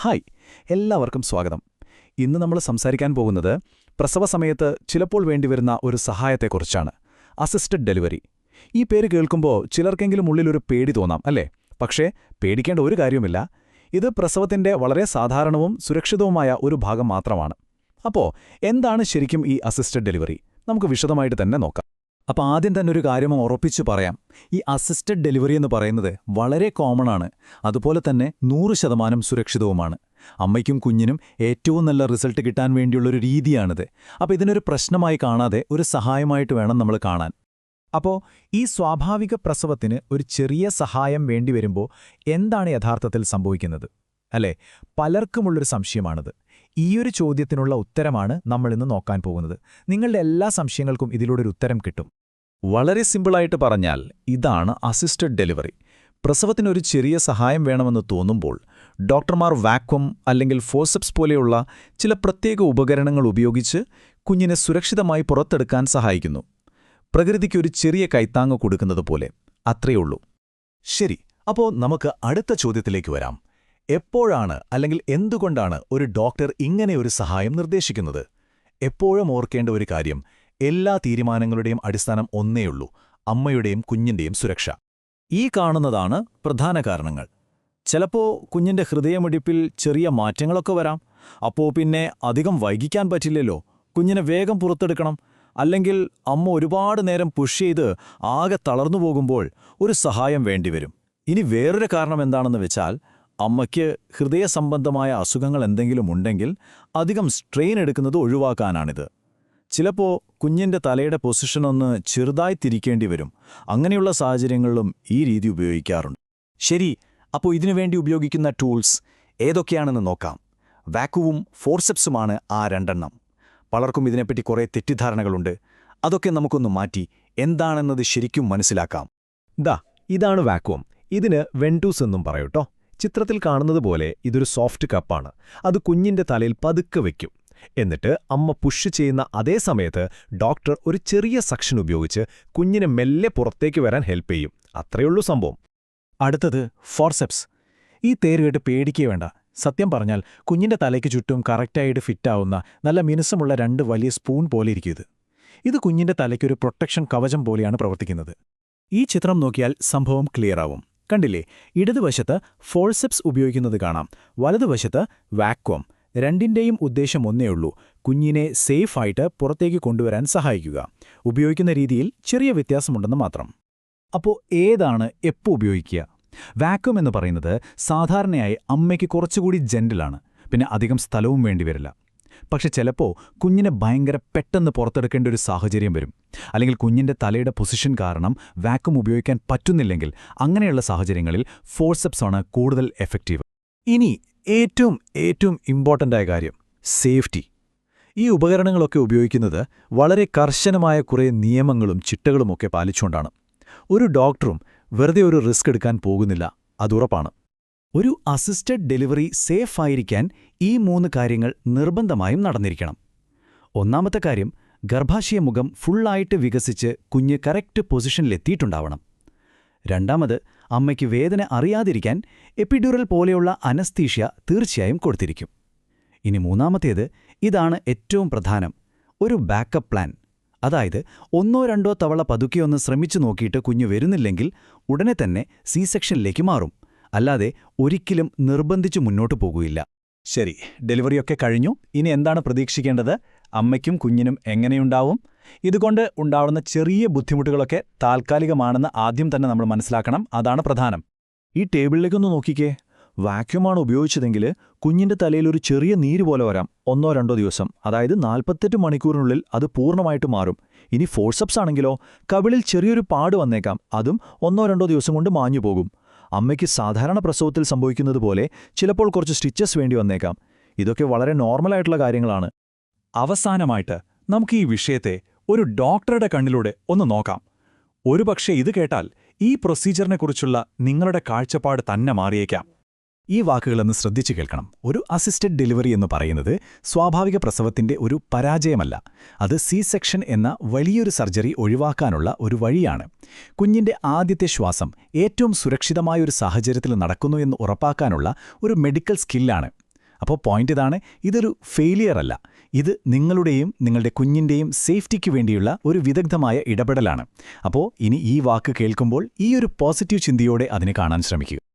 Hi എല്ലാവർക്കും സ്വാഗതം. ഇന്ന് നമ്മൾ സംസാരിക്കാൻ പോകുന്നത് പ്രസവ സമയത്ത് ചിലപ്പോൾ വേണ്ടിവരുന്ന ഒരു സഹായത്തെക്കുറിച്ചാണ് അസിസ്റ്റഡ് ഡെലിവറി ഈ പേര് കേൾക്കുമ്പോൾ ചിലർക്കെങ്കിലും ഉള്ളിലൊരു പേടി തോന്നാം അല്ലേ? പക്ഷേ പേടിക്കേണ്ട ഒരു കാര്യവുമില്ല. ഇത് പ്രസവത്തിന്റെ വളരെ സാധാരണവും സുരക്ഷിതവുമായ ഒരു ഭാഗം മാത്രമാണ്. അപ്പോൾ എന്താണ് ശരിക്കും ഈ അസിസ്റ്റഡ് ഡെലിവറി നമുക്ക് വിശദമായിട്ട് തന്നെ നോക്കാം. അപ്പോൾ ആദ്യം തന്നെ ഒരു കാര്യം ഉറപ്പിച്ചു പറയാം. ഈ അസിസ്റ്റഡ് ഡെലിവറി എന്ന് പറയുന്നത് വളരെ കോമൺ ആണ്. അതുപോലെ തന്നെ നൂറ് ശതമാനം സുരക്ഷിതവുമാണ്. അമ്മയ്ക്കും കുഞ്ഞിനും ഏറ്റവും നല്ല റിസൾട്ട് കിട്ടാൻ വേണ്ടിയുള്ളൊരു രീതിയാണിത്. അപ്പോൾ ഇതിനൊരു പ്രശ്നമായി കാണാതെ ഒരു സഹായമായിട്ട് വേണം നമ്മൾ കാണാൻ. അപ്പോൾ ഈ സ്വാഭാവിക പ്രസവത്തിന് ഒരു ചെറിയ സഹായം വേണ്ടി വരുമ്പോൾ എന്താണ് യഥാർത്ഥത്തിൽ സംഭവിക്കുന്നത്? അല്ലേ? പലർക്കുമുള്ളൊരു സംശയമാണിത്. ഈയൊരു ചോദ്യത്തിനുള്ള ഉത്തരമാണ് നമ്മൾ ഇന്ന് നോക്കാൻ പോകുന്നത്. നിങ്ങളുടെ എല്ലാ സംശയങ്ങൾക്കും ഇതിലൂടെ ഒരു ഉത്തരം കിട്ടും. വളരെ സിമ്പിളായിട്ട് പറഞ്ഞാൽ ഇതാണ് അസിസ്റ്റഡ് ഡെലിവറി. പ്രസവത്തിനൊരു ചെറിയ സഹായം വേണമെന്ന് തോന്നുമ്പോൾ ഡോക്ടർമാർ വാക്വം അല്ലെങ്കിൽ ഫോസപ്സ് പോലെയുള്ള ചില പ്രത്യേക ഉപകരണങ്ങൾ ഉപയോഗിച്ച് കുഞ്ഞിനെ സുരക്ഷിതമായി പുറത്തെടുക്കാൻ സഹായിക്കുന്നു. പ്രകൃതിക്കൊരു ചെറിയ കൈത്താങ്ങ് കൊടുക്കുന്നത് പോലെ അത്രയുള്ളൂ ശരി അപ്പോൾ നമുക്ക് അടുത്ത ചോദ്യത്തിലേക്ക് വരാം. എപ്പോഴാണ് അല്ലെങ്കിൽ എന്തുകൊണ്ടാണ് ഒരു ഡോക്ടർ ഇങ്ങനെ ഒരു സഹായം നിർദ്ദേശിക്കുന്നത്? എപ്പോഴും ഓർക്കേണ്ട ഒരു കാര്യം എല്ലാ തീരുമാനങ്ങളുടെയും അടിസ്ഥാനം ഒന്നേയുള്ളൂ അമ്മയുടെയും കുഞ്ഞിന്റെയും സുരക്ഷ. ഈ കാണുന്നതാണ് പ്രധാന കാരണങ്ങൾ. ചിലപ്പോൾ കുഞ്ഞിന്റെ ഹൃദയമിടിപ്പിൽ ചെറിയ മാറ്റങ്ങളൊക്കെ വരാം. അപ്പോൾ പിന്നെ അധികം വൈകിക്കാൻ പറ്റില്ലല്ലോ. കുഞ്ഞിനെ വേഗം പുറത്തെടുക്കണം. അല്ലെങ്കിൽ അമ്മ ഒരുപാട് നേരം പുഷ് ചെയ്ത് ആകെ തളർന്നു പോകുമ്പോൾ ഒരു സഹായം വേണ്ടിവരും. ഇനി വേറൊരു കാരണം എന്താണെന്ന് വെച്ചാൽ അമ്മയ്ക്ക് ഹൃദയ സംബന്ധമായ അസുഖങ്ങൾ എന്തെങ്കിലും ഉണ്ടെങ്കിൽ അധികം സ്ട്രെയിൻ എടുക്കുന്നത് ഒഴിവാക്കാനാണിത്. ചിലപ്പോൾ കുഞ്ഞിന്റെ തലയുടെ പൊസിഷൻ ഒന്ന് ചെറുതായി തിരിക്കേണ്ടി വരും. അങ്ങനെയുള്ള സാഹചര്യങ്ങളിലും ഈ രീതി ഉപയോഗിക്കാറുണ്ട്. ശരി അപ്പോൾ ഇതിനുവേണ്ടി ഉപയോഗിക്കുന്ന ടൂൾസ് ഏതൊക്കെയാണെന്ന് നോക്കാം. വാക്കുവും ഫോർസെപ്സുമാണ് ആ രണ്ടെണ്ണം. പലർക്കും ഇതിനെപ്പറ്റി കുറേ തെറ്റിദ്ധാരണകളുണ്ട്. അതൊക്കെ നമുക്കൊന്ന് മാറ്റി എന്താണെന്നത് ശരിക്കും മനസ്സിലാക്കാം. ദാ ഇതാണ് വാക്വം. ഇതിന് വെന്റൂസ് എന്നും പറയൂട്ടോ ചിത്രത്തിൽ കാണുന്നത് പോലെ ഇതൊരു സോഫ്റ്റ് കപ്പാണ്. അത് കുഞ്ഞിന്റെ തലയിൽ പതുക്കെ വയ്ക്കും എന്നിട്ട് അമ്മ പുഷ് ചെയ്യുന്ന അതേ സമയത്ത് ഡോക്ടർ ഒരു ചെറിയ സക്ഷൻ ഉപയോഗിച്ച് കുഞ്ഞിനെ മെല്ലെ പുറത്തേക്ക് വരാൻ ഹെൽപ്പ് ചെയ്യും. അത്രയുള്ളൂ സംഭവം. അടുത്തത് ഫോർസെപ്സ്. ഈ തേര് കേട്ട് പേടിക്കേ വേണ്ട. സത്യം പറഞ്ഞാൽ കുഞ്ഞിന്റെ തലയ്ക്ക് ചുറ്റും കറക്റ്റായിട്ട് ഫിറ്റാവുന്ന നല്ല മിനുസമുള്ള രണ്ട് വലിയ സ്പൂൺ പോലെ ഇരിക്കും ഇത്. കുഞ്ഞിന്റെ തലയ്ക്കൊരു പ്രൊട്ടക്ഷൻ കവചം പോലെയാണ് പ്രവർത്തിക്കുന്നത്. ഈ ചിത്രം നോക്കിയാൽ സംഭവം ക്ലിയറാവും കണ്ടില്ലേ? ഇടതുവശത്ത് ഫോൾസെപ്സ് ഉപയോഗിക്കുന്നത് കാണാം. വലതുവശത്ത് വാക്വം. രണ്ടിന്റെയും ഉദ്ദേശം ഒന്നേ ഉള്ളൂ. കുഞ്ഞിനെ സേഫായിട്ട് പുറത്തേക്ക് കൊണ്ടുവരാൻ സഹായിക്കുക. ഉപയോഗിക്കുന്ന രീതിയിൽ ചെറിയ വ്യത്യാസമുണ്ടെന്ന് മാത്രം. അപ്പോൾ ഏതാണ് എപ്പോൾ ഉപയോഗിക്കുക? വാക്വം എന്ന് പറയുന്നത് സാധാരണയായി അമ്മയ്ക്ക് കുറച്ചുകൂടി ജെന്റിലാണ് പിന്നെ അധികം സ്ഥലവും വേണ്ടിവരില്ല. പക്ഷെ ചിലപ്പോൾ കുഞ്ഞിനെ ഭയങ്കര പെട്ടെന്ന് പുറത്തെടുക്കേണ്ട ഒരു സാഹചര്യം വരും. അല്ലെങ്കിൽ കുഞ്ഞിന്റെ തലയുടെ പൊസിഷൻ കാരണം വാക്വം ഉപയോഗിക്കാൻ പറ്റുന്നില്ലെങ്കിൽ അങ്ങനെയുള്ള സാഹചര്യങ്ങളിൽ ഫോഴ്സപ്സ് ആണ് കൂടുതൽ എഫക്റ്റീവ് ഇനി ഏറ്റവും ഏറ്റവും ഇമ്പോർട്ടന്റായ കാര്യം സേഫ്റ്റി ഈ ഉപകരണങ്ങളൊക്കെ ഉപയോഗിക്കുന്നത് വളരെ കർശനമായ കുറേ നിയമങ്ങളും ചിട്ടകളുമൊക്കെ പാലിച്ചുകൊണ്ടാണ്. ഒരു ഡോക്ടറും വെറുതെ ഒരു റിസ്ക് എടുക്കാൻ പോകുന്നില്ല അതുറപ്പാണ് ഒരു അസിസ്റ്റഡ് ഡെലിവറി സേഫ് ആയിരിക്കാൻ ഈ മൂന്ന് കാര്യങ്ങൾ നിർബന്ധമായും നടന്നിരിക്കണം. ഒന്നാമത്തെ കാര്യം ഗർഭാശയമുഖം ഫുള്ളായിട്ട് വികസിച്ച് കുഞ്ഞ് കറക്റ്റ് പൊസിഷനിലെത്തിയിട്ടുണ്ടാവണം. രണ്ടാമത് അമ്മയ്ക്ക് വേദന അറിയാതിരിക്കാൻ എപ്പിഡ്യൂറൽ പോലെയുള്ള അനസ്തീഷ്യ തീർച്ചയായും കൊടുത്തിരിക്കും. ഇനി മൂന്നാമത്തേത് ഇതാണ് ഏറ്റവും പ്രധാനം ഒരു ബാക്കപ്പ് പ്ലാൻ. അതായത് ഒന്നോ രണ്ടോ തവള പതുക്കെയൊന്ന് ശ്രമിച്ചു നോക്കിയിട്ട് കുഞ്ഞു വരുന്നില്ലെങ്കിൽ ഉടനെ തന്നെ സി സെക്ഷനിലേക്ക് മാറും. അല്ലാതെ ഒരിക്കലും നിർബന്ധിച്ചു മുന്നോട്ടു പോകുകയില്ല. ശരി ഡെലിവറിയൊക്കെ കഴിഞ്ഞു. ഇനി എന്താണ് പ്രതീക്ഷിക്കേണ്ടത്? അമ്മയ്ക്കും കുഞ്ഞിനും എങ്ങനെയുണ്ടാവും? ഇതുകൊണ്ട് ഉണ്ടാവുന്ന ചെറിയ ബുദ്ധിമുട്ടുകളൊക്കെ താൽക്കാലികമാണെന്ന് ആദ്യം തന്നെ നമ്മൾ മനസ്സിലാക്കണം. അതാണ് പ്രധാനം. ഈ ടേബിളിലേക്കൊന്ന് നോക്കിക്കേ. വാക്യൂമാണ് ഉപയോഗിച്ചതെങ്കിൽ കുഞ്ഞിന്റെ തലയിൽ ഒരു ചെറിയ നീര് പോലെ വരാം. ഒന്നോ രണ്ടോ ദിവസം. അതായത് നാൽപ്പത്തെട്ട് മണിക്കൂറിനുള്ളിൽ അത് പൂർണമായിട്ട് മാറും. ഇനി ഫോഴ്സപ്സ് ആണെങ്കിലോ? കവിളിൽ ചെറിയൊരു പാട് വന്നേക്കാം. അതും ഒന്നോ രണ്ടോ ദിവസം കൊണ്ട് മാഞ്ഞു പോകും അമ്മയ്ക്ക് സാധാരണ പ്രസവത്തിൽ സംഭവിക്കുന്നത് പോലെ ചിലപ്പോൾ കുറച്ച് സ്റ്റിച്ചസ് വേണ്ടി വന്നേക്കാം. ഇതൊക്കെ വളരെ നോർമലായിട്ടുള്ള കാര്യങ്ങളാണ്. അവസാനമായിട്ട് നമുക്ക് ഈ വിഷയത്തെ ഒരു ഡോക്ടറുടെ കണ്ണിലൂടെ ഒന്ന് നോക്കാം. ഒരുപക്ഷെ ഇത് കേട്ടാൽ ഈ പ്രൊസീജറിനെക്കുറിച്ചുള്ള നിങ്ങളുടെ കാഴ്ചപ്പാട് തന്നെ മാറിയേക്കാം. ഈ വാക്കുകളൊന്ന് ശ്രദ്ധിച്ചു കേൾക്കണം. ഒരു അസിസ്റ്റഡ് ഡെലിവറി എന്ന് പറയുന്നത് സ്വാഭാവിക പ്രസവത്തിന്റെ ഒരു പരാജയമല്ല. അത് സി സെക്ഷൻ എന്ന വലിയൊരു സർജറി ഒഴിവാക്കാനുള്ള ഒരു വഴിയാണ്. കുഞ്ഞിന്റെ ആദ്യത്തെ ശ്വാസം ഏറ്റവും സുരക്ഷിതമായ ഒരു സാഹചര്യത്തിൽ നടക്കുന്നു എന്ന് ഉറപ്പാക്കാനുള്ള ഒരു മെഡിക്കൽ സ്കില്ലാണ്. അപ്പോൾ പോയിന്റ് ഇതാണ് ഇതൊരു ഫെയിലിയർ അല്ല. ഇത് നിങ്ങളുടെയും നിങ്ങളുടെ കുഞ്ഞിന്റെയും സേഫ്റ്റിക്ക് വേണ്ടിയുള്ള ഒരു വിദഗ്ധമായ ഇടപെടലാണ്. അപ്പോൾ ഇനി ഈ വാക്ക് കേൾക്കുമ്പോൾ ഈ ഒരു പോസിറ്റീവ് ചിന്തയോടെ അതിനെ കാണാൻ ശ്രമിക്കുക.